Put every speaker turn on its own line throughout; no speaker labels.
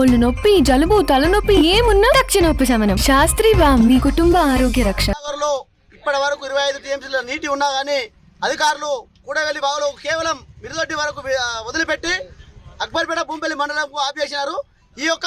ఒళ్ళు నొప్పి జలుబు తలనొప్పి ఏమున్నా తక్షణ ఉపశమనం శాస్త్రి బామ్ మీ కుటుంబ ఆరోగ్య రక్ష.
ఇప్పటి వరకు ఇరవై ఐదు టీఎంసీల నీటి ఉన్నా కానీ అధికారులు కూడవెల్లి బావులు కేవలం మిరుదొడ్డి వరకు వదిలిపెట్టి అక్బర్పేట భూంపల్లి మండలంకు ఆపేసినారు. ఈ యొక్క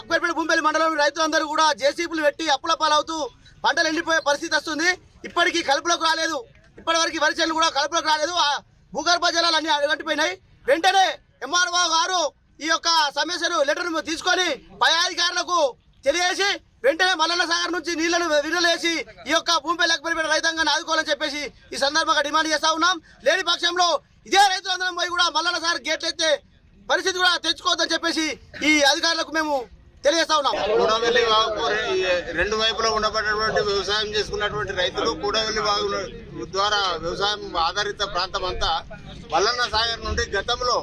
అక్బర్పేట భూంపల్లి మండలం రైతులందరూ కూడా జేసీబీలు పెట్టి అప్పుల పాలవుతూ పంటలు ఎండిపోయే పరిస్థితి వస్తుంది. ఇప్పటికీ కలుపులకు రాలేదు. ఇప్పటివరకు వరి చేలు కూడా కలుపులకు రాలేదు. ఆ భూగర్భ జలాలు అన్ని అడగంటిపోయినాయి. వెంటనే ఎంఆర్ఓ గారు ఈ యొక్క సమస్యను లెటర్ తీసుకొని పై అధికారులకు తెలియజేసి వెంటనే మల్లన్న సాగర్ నుంచి నీళ్ళను విడుదలేసి ఈ యొక్క భూమిపై లేకపోయిన రైతాంగాన్ని ఆదుకోవాలని చెప్పేసి ఈ సందర్భంగా డిమాండ్ చేస్తా ఉన్నాం. లేని పక్షంలో ఇదే రైతులందరం పోయి కూడా మల్లన్న సాగర్ గేట్లు ఎత్తే పరిస్థితి కూడా తెచ్చుకోవద్దని చెప్పేసి ఈ అధికారులకు మేము తెలియజేస్తా ఉన్నాం.
కూడవెల్లి వాగు రెండు వైపులో ఉండబడినటువంటి వ్యవసాయం చేసుకున్నటువంటి రైతులు కూడవెల్లి వాగు ద్వారా వ్యవసాయం ఆధారిత ప్రాంతం అంతా మల్లన్న సాగర్ నుండి గతంలో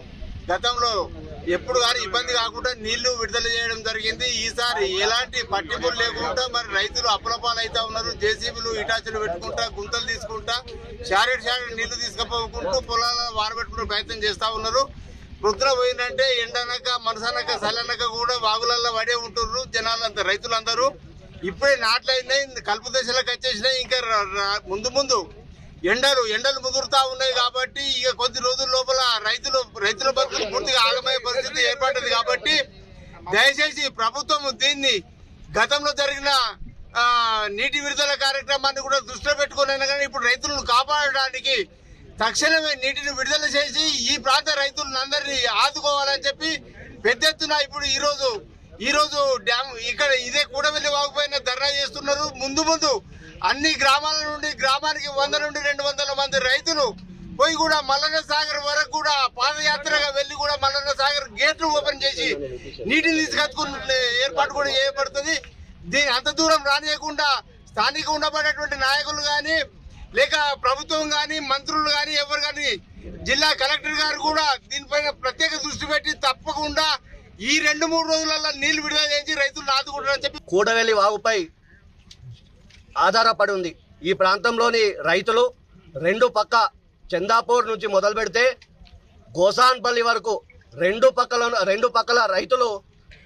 గతంలో ఎప్పుడు కానీ ఇబ్బంది కాకుండా నీళ్ళు విడుదల చేయడం జరిగింది. ఈసారి ఎలాంటి పట్టింపులు లేకుండా మరి రైతులు అప్పులపాలైతా ఉన్నారు. జేసీబీలు ఇటాచులు పెట్టుకుంటా గుంతలు తీసుకుంటా షారెడ్ షారెడ్ నీళ్ళు తీసుకుపోకుంటూ పొలాల వారబెట్టుకునే ప్రయత్నం చేస్తా ఉన్నారు. వృద్ధుల పోయిందంటే ఎండనక మనసనక చల్లనక కూడా వాగులల్లో పడే ఉంటున్నారు జనాలంతా రైతులందరూ. ఇప్పుడే నాట్లయినాయి కలుపు దశలకు వచ్చేసినాయి. ఇంకా ముందు ముందు ఎండలు ఎండలు ముదురుతా ఉన్నాయి కాబట్టి ఇక కొద్ది రోజుల లోపల రైతులు రైతుల బతుకులు పూర్తిగా ఆగమయ్యే పరిస్థితి ఏర్పడ్డది కాబట్టి దయచేసి ప్రభుత్వం దీన్ని గతంలో జరిగిన నీటి విడుదల కార్యక్రమాన్ని కూడా దృష్టిలో పెట్టుకునైనా కానీ ఇప్పుడు రైతులను కాపాడడానికి తక్షణమే నీటిని విడుదల చేసి ఈ ప్రాంత రైతులందరినీ ఆదుకోవాలని చెప్పి పెద్ద ఎత్తున ఇప్పుడు ఈరోజు ఈరోజు డ్యామ్ ఇక్కడ ఇదే కూడవెల్లి వాగుపైన ధర్నా చేస్తున్నారు. ముందు ముందు అన్ని గ్రామాల నుండి గ్రామానికి వంద నుండి రెండు వందల మంది రైతులు పోయి కూడా మల్లన్న సాగర్ వరకు కూడా పాదయాత్రగా వెళ్ళి కూడా మల్లన్న సాగర్ గేట్లు ఓపెన్ చేసి నీటిని తీసుకొచ్చుకునే ఏర్పాటు కూడా చేయబడుతుంది. దీని అంత దూరం రానియకుండా స్థానిక ఉండబడేటువంటి నాయకులు కానీ లేక ప్రభుత్వం కానీ మంత్రులు కానీ ఎవరు కానీ జిల్లా కలెక్టర్ గారు కూడా దీనిపైన ప్రత్యేక దృష్టి పెట్టి తప్పకుండా ఈ రెండు మూడు రోజులలో నీళ్ళు విడుదల చేసి రైతులు ఆదుకుంటారని చెప్పి
కూడవెల్లి వాగుపై ఆధారపడి ఉంది. ఈ ప్రాంతంలోని రైతులు రెండు పక్క చందాపూర్ నుంచి మొదలు పెడితే గోసాన్పల్లి వరకు రెండు పక్కల రెండు పక్కల రైతులు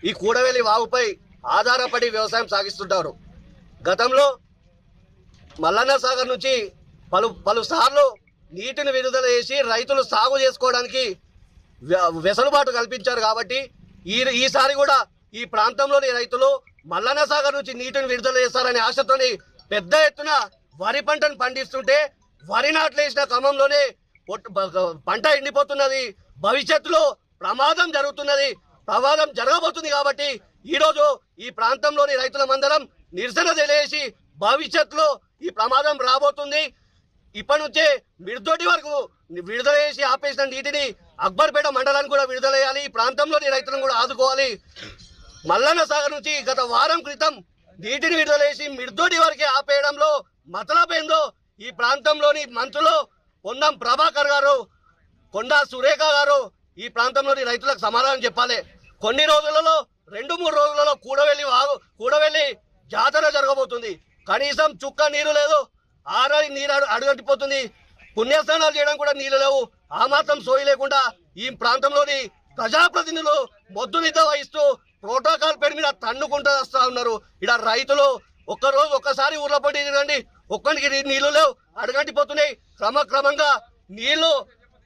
ఈ కూడవెల్లి వాగుపై ఆధారపడి వ్యవసాయం సాగిస్తుంటారు. గతంలో మల్లన్న సాగర్ నుంచి పలు పలుసార్లు నీటిని విడుదల చేసి రైతులు సాగు చేసుకోవడానికి వెసులుబాటు కల్పించారు కాబట్టి ఈ ఈసారి కూడా ఈ ప్రాంతంలోని రైతులు మల్లన్న సాగర్ నుంచి నీటిని విడుదల చేస్తారనే ఆశతోని పెద్ద ఎత్తున వరి పంటను పండిస్తుంటే వరి నాట్లు వేసిన క్రమంలోనే పొట్టు- పంట ఎండిపోతున్నది. భవిష్యత్తులో ప్రమాదం జరుగుతున్నది. ప్రమాదం జరగబోతుంది కాబట్టి ఈరోజు ఈ ప్రాంతంలోని రైతులమందరం నిరసన తెలియజేసి భవిష్యత్తులో ఈ ప్రమాదం రాబోతుంది. ఇప్పటి నుంచే మిర్దొడ్డి వరకు విడుదల చేసి ఆపేసిన నీటిని అక్బర్పేట మండలాన్ని కూడా విడుదల చేయాలి. ఈ ప్రాంతంలోని రైతులను కూడా ఆదుకోవాలి. మల్లన్న సాగర్ నుంచి గత వారం క్రితం నీటిని విడుదలేసి చేసి వరకే ఆపేయడంలో మతలబేందో ఈ ప్రాంతంలోని మంత్రులు పొన్నం ప్రభాకర్ గారు కొండా సురేఖ గారు ఈ ప్రాంతంలోని రైతులకు సమాధానం చెప్పాలి. కొన్ని రోజులలో రెండు మూడు రోజులలో కూడవెల్లి వాగు కూడవెల్లి జాతర జరగబోతుంది. కనీసం చుక్క నీరు లేదు ఆరని నీరు అడుగంటిపోతుంది. పుణ్యస్నానాలు చేయడం కూడా నీళ్ళు లేవు. ఆ మాత్రం సోయి లేకుండా ఈ ప్రాంతంలోని ప్రజాప్రతినిధులు మొద్దు నిద్ర వహిస్తూ ప్రోటోకాల్ పేరు మీద తన్నుకుంటూ వస్తా ఉన్నారు. ఇక్కడ రైతులు ఒక్కరోజు ఒక్కసారి ఊర్లో పడి తిరగండి ఒక్కరికి నీళ్ళు లేవు అడగంటిపోతున్నాయి. క్రమక్రమంగా నీళ్ళు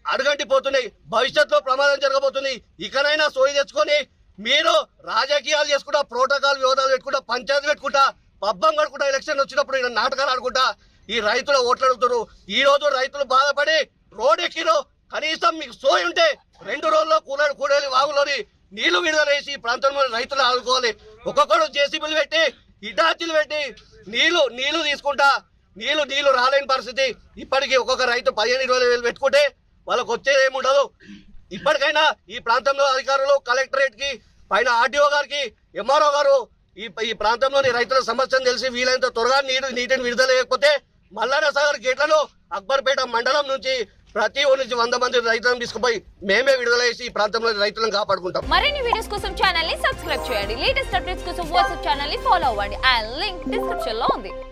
అడగంటిపోతున్నాయి. భవిష్యత్తులో ప్రమాదం జరగబోతుంది. ఇకనైనా సోయి తెచ్చుకొని మీరు రాజకీయాలు చేసుకుంటా ప్రోటోకాల్ వివాదాలు పెట్టుకుంటా పంచాయతీ పెట్టుకుంటా పబ్బం కడుకుంటా ఎలక్షన్ వచ్చినప్పుడు ఇక్కడ నాటకాలు ఆడుకుంటా ఈ రైతుల ఓట్లు అడుగుతారు ఈ రోజు రైతులు బాధపడి రోడ్ ఎక్కిరు కనీసం మీకు సోయి ఉంటే రెండు రోజుల్లో కూల కూడలి వాగులోని నీళ్ళు విడుదల చేసి ప్రాంతంలో రైతులు ఆదుకోవాలి. ఒక్కొక్కరు జేసీబీలు పెట్టి ఇటాచీలు పెట్టి నీళ్ళు నీళ్ళు తీసుకుంటా నీళ్ళు నీళ్ళు రాలేని పరిస్థితి. ఇప్పటికీ ఒక్కొక్క రైతు పదిహేను ఇరవై వేలు పెట్టుకుంటే వాళ్ళకి వచ్చేది ఏముండదు. ఇప్పటికైనా ఈ ప్రాంతంలో అధికారులు కలెక్టరేట్కి పైన ఆర్డీఓ గారికి ఎంఆర్ఓ గారు ఈ ఈ ప్రాంతంలోని రైతుల సమస్యను తెలిసి వీలైనంత త్వరగా నీరు నీటిని విడుదల చేయకపోతే మల్లార సాగర్ గేట్లను అక్బర్పేట మండలం నుంచి ప్రతి ఊరి నుంచి వంద మంది రైతులను తీసుకుపోయి మేమే విడుదల చేసి ఈ ప్రాంతంలో రైతులను కాపాడుకుంటాం.
మరిన్ని వీడియోస్ కోసం ఛానల్ని సబ్స్క్రైబ్ చేయండి. లేటెస్ట్ అప్డేట్స్ కోసం వాట్సాప్ ఛానల్ని ఫాలో అవ్వండి. ఆ లింక్ డిస్క్రిప్షన్లో ఉంది.